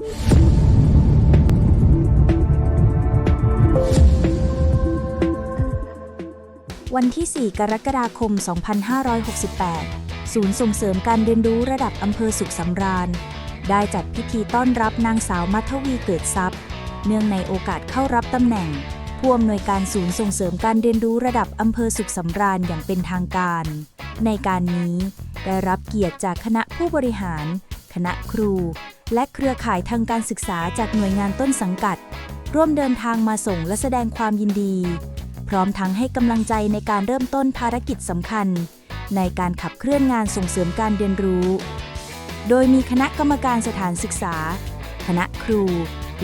วันที่ 4 กรกฎาคม 2568 ศูนย์ส่งเสริมการเรียนรู้ระดับอำเภอสุขสำราญ ได้จัดพิธีต้อนรับนางสาวมัทวีเกิดทรัพย์ เนื่องในโอกาสเข้ารับตำแหน่ง ผู้อำนวยการศูนย์ส่งเสริมการเรียนรู้ระดับอำเภอสุขสำราญอย่างเป็นทางการ ในการนี้ได้รับเกียรติจากคณะผู้บริหาร คณะครู และเครือข่ายทางการศึกษาจากหน่วยงานต้นสังกัด ร่วมเดินทางมาส่งและแสดงความยินดี พร้อมทั้งให้กำลังใจในการเริ่มต้นภารกิจสำคัญ ในการขับเคลื่อนงานส่งเสริมการเรียนรู้ โดยมีคณะกรรมการสถานศึกษา คณะครู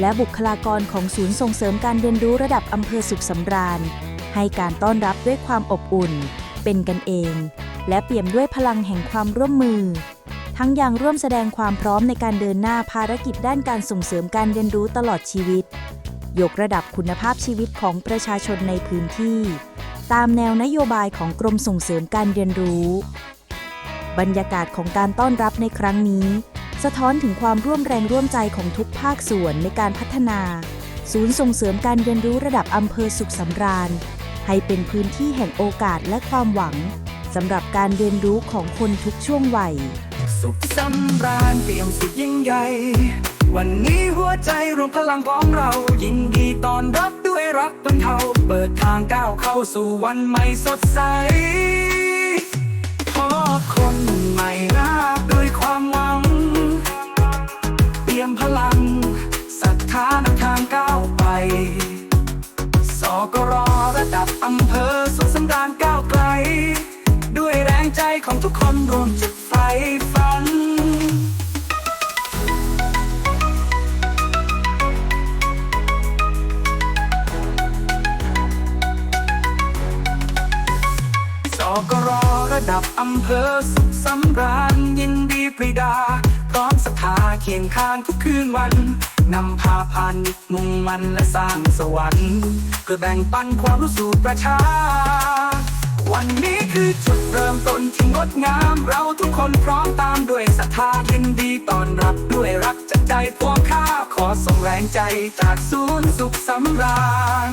และบุคลากรของศูนย์ส่งเสริมการเรียนรู้ระดับอำเภอสุขสำราญ ให้การต้อนรับด้วยความอบอุ่น เป็นกันเอง และเปี่ยมด้วยพลังแห่งความร่วมมือ ทั้งยังร่วมแสดงความพร้อมในการเดินหน้าภารกิจด้านการส่งเสริมการเรียนรู้ตลอดชีวิต ยกระดับคุณภาพชีวิตของประชาชนในพื้นที่ ตามแนวนโยบายของกรมส่งเสริมการเรียนรู้ บรรยากาศของการต้อนรับในครั้งนี้ สะท้อนถึงความร่วมแรงร่วมใจของทุกภาคส่วนในการพัฒนา ศูนย์ส่งเสริมการเรียนรู้ระดับอำเภอสุขสำราญ ให้เป็นพื้นที่แห่งโอกาสและความหวังสำหรับการเรียนรู้ของคนทุกช่วงวัย สุขสำราญเปี่ยมสุดยิ่งใหญ่ วันนี้หัวใจรวมพลังของเรา ยินดีตอนรับด้วยรักบรรเทาเปิดทางก้าวเข้าสู่วันใหม่สดใสพบคนใหม่นาด้วยความหวัง เตรียมพลังศรัทธานำทางก้าวไป สกรระดับอำเภอสุขสำราญก้าวไกล ใจของทุกคนรวมจุดไฟฝัน สกรระดับอำเภอสุขสำราญยินดีปรีดา พร้อมศรัทธาเคียงข้างทุกคืนวันนำพาพานิจมุ่งมันและสร้างสวรรค์ เพื่อแบ่งปันความรู้สู่ประชา วันนี้คือจุดเริ่มต้นที่งดงาม เราทุกคนพร้อมตามด้วยศรัทธายินดีต้อนรับด้วยรักจากใจพวข้าขอส่งแรงใจจากศูนย์สุขสำราญ